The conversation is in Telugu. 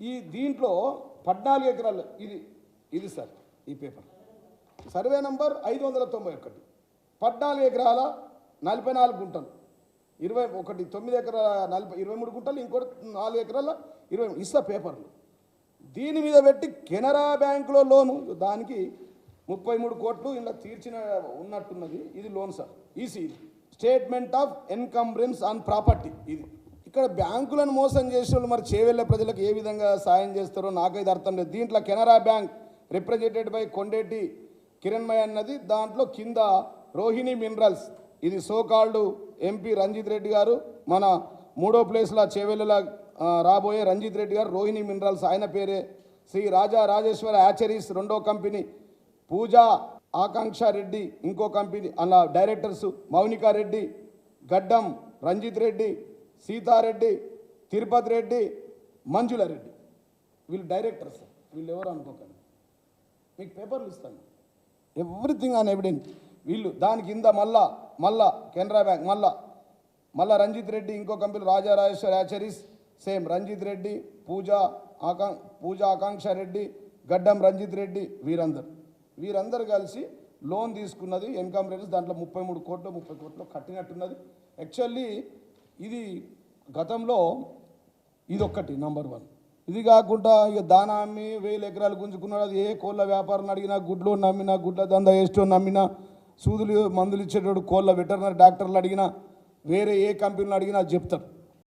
ఈ దీంట్లో పద్నాలుగు ఎకరాలు ఇది ఇది సార్ ఈ పేపర్. సర్వే నంబర్ ఐదు వందల తొంభై ఒకటి. పద్నాలుగు ఎకరాల నలభై నాలుగు గుంటలు. ఇరవై ఒకటి తొమ్మిది ఎకరాల నలభై ఇరవై మూడు గుంటలు ఇంకోటి నాలుగు ఎకరాల ఇరవై ఇస్తా పేపర్లు. దీని మీద పెట్టి కెనరా బ్యాంకులో లోను దానికి ముప్పై మూడు కోట్లు ఇలా తీర్చిన ఉన్నట్టున్నది. ఇది loan sir. EC statement of encumbrance on property ఇది. ఇక్కడ బ్యాంకులను మోసం చేసే వాళ్ళు మరి చేవెళ్ళ ప్రజలకు ఏ విధంగా సాయం చేస్తారో నాకైతే అర్థం లేదు. దీంట్లో Canara bank represented by Kondeti Kiranmai అన్నది. దాంట్లో కింద రోహిణి మినరల్స్ ఇది so called MP Ranjith Reddy గారు మన మూడో ప్లేస్లో చేవెళ్ళలా రాబోయే రంజిత్ రెడ్డి గారు రోహిణి మినరల్స్ ఆయన పేరే శ్రీ రాజా రాజేశ్వర యాచరీస్ రెండో కంపెనీ పూజా ఆకాంక్ష రెడ్డి ఇంకో కంపెనీ అలా డైరెక్టర్స్ మౌనికా రెడ్డి గడ్డం రంజిత్ రెడ్డి సీతారెడ్డి తిరుపతి రెడ్డి మంజులారెడ్డి వీళ్ళు డైరెక్టర్స్ వీళ్ళు ఎవరు అనుకోకండి. మీకు పేపర్లు ఇస్తాను. ఎవ్రీథింగ్ ఆన్ ఎవిడెన్స్ వీళ్ళు దాని కింద మళ్ళా మళ్ళా కెనరా బ్యాంక్ మళ్ళా మళ్ళా రంజిత్ రెడ్డి ఇంకో company Raja Rajeshwar hatcheries same Ranjith Reddy Pooja ఆకాం Pooja Akanksha Reddy Gaddam Ranjith Reddy వీరందరు. వీరందరూ కలిసి లోన్ తీసుకున్నది ఇన్కమ్ రేట్స్ దాంట్లో ముప్పై మూడు కోట్లు ముప్పై కోట్లు కట్టినట్టున్నది. యాక్చువల్లీ ఇది గతంలో ఇది ఒక్కటి నంబర్ వన్ ఇది కాకుండా ఇక దానా అమ్మి వేల ఎకరాలు గుంజుకున్నాడు. అది ఏ కోళ్ళ వ్యాపారం అడిగినా గుడ్లు నమ్మినా గుడ్ల దందా వేస్టో నమ్మినా సూదులు మందులు ఇచ్చేటోడు కోళ్ళ వెటర్నరీ డాక్టర్లు అడిగినా వేరే ఏ కంపెనీలు అడిగినా చెప్తారు.